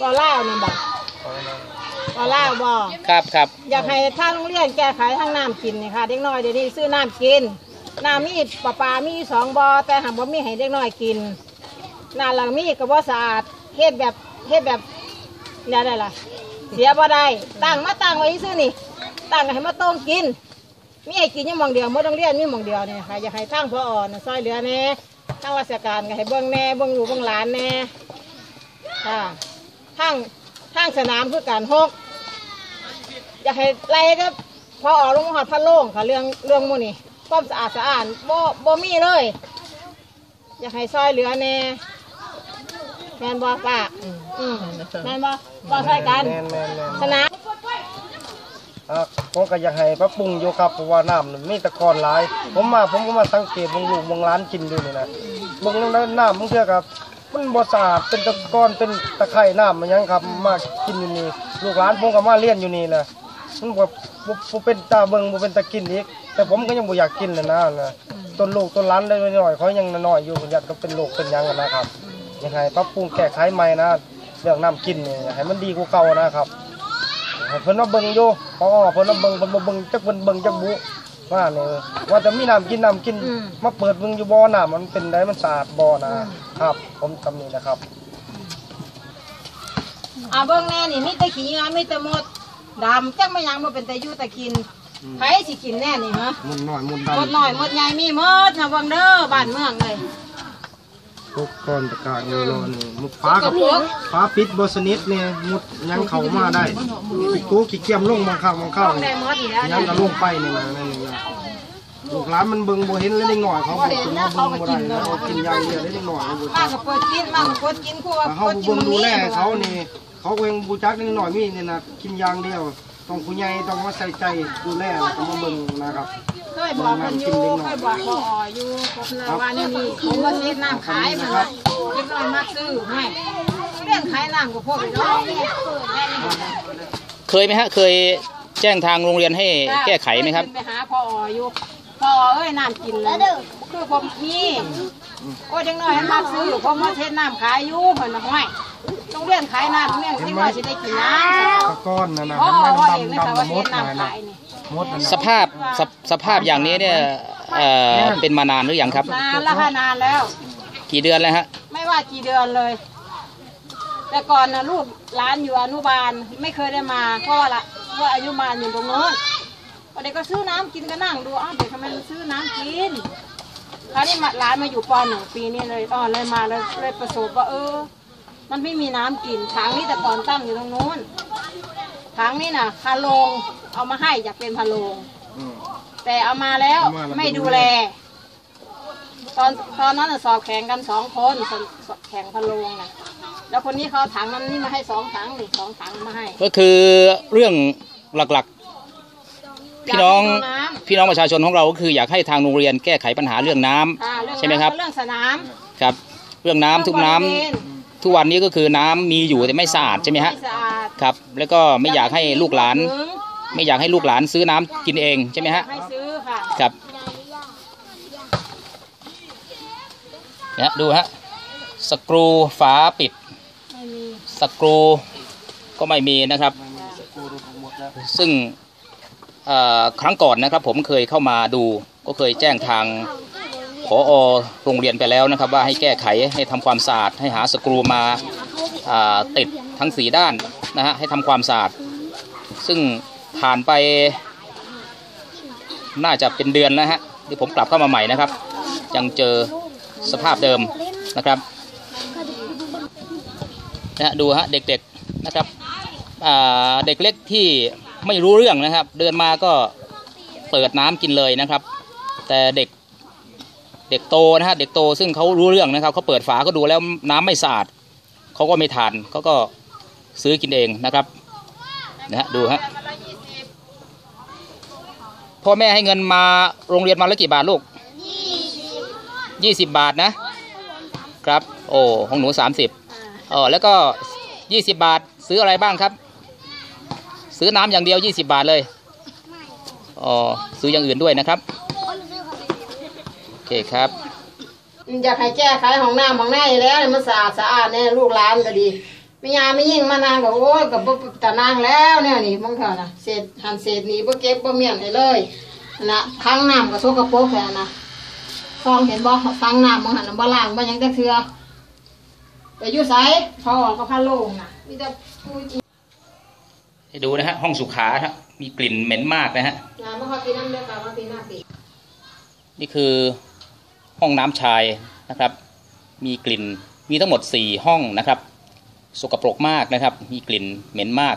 บ่เล่าวนี่บ่บ่เล่าวบ่ครับครับอยากให้ทางโรงเรียนแก้ไขทางน้ำกินนี่ค่ะ เด็กน้อยเดี๋ยวนี้ซื้อน้ำกินน้ำมีปลาปลามีสองบ่อแต่หากบ่มีให้เด็กน้อยกินน้ำหลังมีก็บ่สะอาดเฮ็ดแบบเฮ็ดแบบเนี่ยได้ล่ะ เสียบ่ได้ตั้งมาตั้งไว้ซื้อนี่ตั้งให้มาต้มกินมีให้กินอยังหมองเดียวมื่โรงเรียนมีหมองเดียวเนี่ยค่ะอยากให้ทางพออ่อนซอยเหลือแหน่ทางราชการก็ให้เบิ่งแหน่เบิ่งลูกเบิ่งหลานแหน่ค่ะ ทางทางสนามคือการหกอยากให้ไล่ก็พอออกลงมาหอดพันโล่งค่ะเรื่องเรื่องหมูนี่ความสะอาดสะอาดบ่บ่มีเลย อยากให้ซอยเหลือแหน่แม่นบ่ป้าอืมอืมแม่นบ่บ่ซอยกันแม่นแม่นแม่นสนามอะผมก็อยากให้ปรับปรุงอยู่ครับเพราะว่าน้ำมันมีแตะกอนหลาย ผมมาผมก็มาสังเกตเบางลูกเบางร้านกินอยู่นี่นะเบางน้ำน้ำบางเทื่อครับ มันบ่สะอาดเป็นตะกอนเป็นตะไคร่น้ำมันยังครับ มากินอยู่นี่ลูกหลานผมก็มาเลี้ยนอยู่นี่แหละมันบ่บ่บ่เป็นตาเบิงบ่เป็นตากินอีก แต่ผมก็ยังบ่อยากกินนะนะนะต้นลูกต้นหล้านได้น้อยเขายังน้อยอยู่ผมอยากก็เป็นโรคเป็นหยังอะนะครับยากให้ปรับปรุงแก้ไขใหม่นะเรื่องน้ำกินนี่ยให้มันดีกว่าเก่านะครับเพิ่นมาเบิ่งอยู่พอเพิ่นมาเบิ่งเพิ่นบ่เบิ่งจักเพิ่นเบิ่งจักบุ ว่านี่ว่าจะมีน้ำกินน้ำกินอืมมาเปิดเบิ่งอยู่บ่น้ำมันเป็นไดมันสะอาดบ่นะครับ ผมทำนี่นะครับอ่าเบิ่งแน่นี่มีแต่ขี้เหงื่อมีแต่มดดำจักมายังบ่เป็นแต่อยู่แต่กินไผสิกินแน่นี่ฮะมันน้อยมันมดดำน้อยมดใหญ่มีหมดนะเบิ่งเด้อบ้านเมืองเลย พวกก้อนตะกากนี่รอนี่มุดฟ้ากับฟ้าปิดบ่สนิทนี่ยมุดยังเขามาได้ขี้ขี้เกียมลงบางข้างบางข้าวยังก็ลงไปนี่นะนั่นนี่นะลูกหลานมันเบิ่งบ่เห็นเลยเด็กน้อยเขาบอกถึงว่าเบิ่งบ่ได้นะเขากินอย่างเดียวเลยเด็กน้อยมันบ่มาจักก็เปิดกินมาก็เปิดกินครัวถ้าเขาเปิดกินเบิ่งดูแลเขานี่เขาเองบูจักนิดหน่อยมีนี่นะกินอย่างเดียว ต้องผู้ใหญ่ต้องมาใส่ใจดูแลแล้วก็มาเบิ่งนะครับเคยบอกกันอยู่เคยบอกพออยู่เพราะว่านี่นี่ผมก็เช็ดน้ำขายมันว่าเล็กน้อยมากซื้อให้เรื่องขายน้ำก็พวกไปเนาะเคยไหมฮะเคยแจ้งทางโรงเรียนให้แก้ไขไหมครับไปหาพออยู่พอเอ้ยน้ำกินเลยคือผมมีโอ้ยจังน้อยให้มากซื้อผมมาเช็ดน้ำขายอยู่เหมือนน้อย ต้องเรียนขายน้ำต้องเรียนที่ว่าสิได้กินน้ำตะก้อนนั่นนะพ่อมันว่าดเองำนะคะว่าดำมเฮ็ดดนะน้ำนะขายนี่มดนั่นสนะภาพสภสภาพอย่างนี้เนี่ยเอ่อเป็นมานานหรือยังครับ นานแล้วค่ะนานแล้ว กี่เดือนแล้วฮะ ไม่ว่ากี่เดือนเลย แต่ก่อนนะลูกร้านอยู่อนุบาลไม่เคยได้มาเพราะว่าละเพราะว่าอายุบาลอยู่ตรงโน้นวันเด็กก็ซื้อน้ำกินก็นั่งดูอ้าวเด็กทำไมมันซื้อน้ำกินคราวนี้มาร้านมาอยู่ปหนึ่งปีนี้เลยอ๋อเลยมาเลยเลยประสบว่าเออ มันไม่มีน้ำกินถังนี่แต่ก่อนตั้งอยู่ตรงโน้นถังนี่น่ะพาโลงเอามาให้อยากเป็นพาโลงอืมแต่เอามาแล้วไม่ดูแล ตอนตอนนั้นน่ะสอบแข่งกันสองคนสอบสอบแข่งพะโลงนะแล้วคนนี้เขาเอาถังนั้นนี่มาให้สองถังนี่สองถังมาให้ ก็คือเรื่องหลักๆ พี่น้องยากให้ดูน้พี่น้องประชาชนของเราก็คืออยากให้ทางโรงเรียนแก้ไขปัญหาเรื่องน้ำำอ่าเรื่องใช่ไหมครับเรื่องสนามครับ เรื่องน้ำทุกน้ำ เรื่องบริเวณทุกวันนี้ก็คือน้ำมีอยู่แต่ไม่สะอาดใช่ไหมฮะไม่สะอาดครับ แล้วก็ไม่อยากให้ลูกหลานถึงไม่อยากให้ลูกหลานซื้อน้ำกินเองใช่ไหมฮะ ให้ซื้อค่ะครับเนี่ยดูฮะสกรูฝาปิดไม่มีสกรูก็ไม่มีนะครับ ซึ่งเอ่อครั้งก่อนนะครับ ผมเคยเข้ามาดูก็เคยแจ้งทาง ผอโรงเรียนไปแล้วนะครับ ว่าให้แก้ไขให้ทำความสะอาดให้หาสกรูมาาติดทั้งสีด้านนะฮะให้ทำความสะอาดซึ่งผ่านไป น่าจะเป็นเดือนแล้วฮะที่ผมกลับเข้ามาใหม่นะครับ ยังเจอสภาพเดิมนะครับนะฮะดูฮะเด็กๆนะครับเด็กเล็กที่ไม่รู้เรื่องนะครับ เดินมาก็เปิดน้ำกินเลยนะครับ แต่เด็ก เด็กโตนะฮะเด็กโตซึ่งเขารู้เรื่องนะครับเขาเปิดฝาก็ดูแล้วน้ำไม่สะอาดเขาก็ไม่ทานเขาก็ซื้อกินเองนะครับนะฮะดูฮะพ่อแม่ให้เงินมาโรงเรียนมาแล้วกี่บาทลูกยี่สิบบาทนะครับโอ้ของหนูสามสิบอ๋อแล้วก็ยี่สิบบาทซื้ออะไรบ้างครับ ซื้อน้ำอย่างเดียวยี่สิบาทเลยอ๋อซื้ออย่างอื่นด้วยนะครับโอ เคครับอยากให้แก้ไขห้องน้ำห้องในแล้วให้มันสะอาดสะอาดเนี่ยลูกหลานก็ดีไม่ยาไม่ยิ่งมานางก็โอ้ยกับตานางแล้วเนี่ยนี่บางเถอะนะเศษหันเศษนี่บ่เก็บบ่เมียนให้เลยนะทั้งน้ำก็สกปรกแค่นะซองเห็นบ่ทั้งน้ำบางหันน่ะบ่ล้างบ่หยังจักเทื่อไปอยู่ไสพอออกก็พาโล่งน่ะมีแต่ปูจีให้ดูนะฮะห้องสุขาฮะมีกลิ่นเหม็นมากนะฮะงานมาขอกินน้ำเด้อค่ะมากินน้ำปีนี่คือ ห้องน้ำชายนะครับ มีกลิ่นมีทั้งหมด 4 ห้องนะครับ สกปรกมากนะครับ มีกลิ่นเหม็นมาก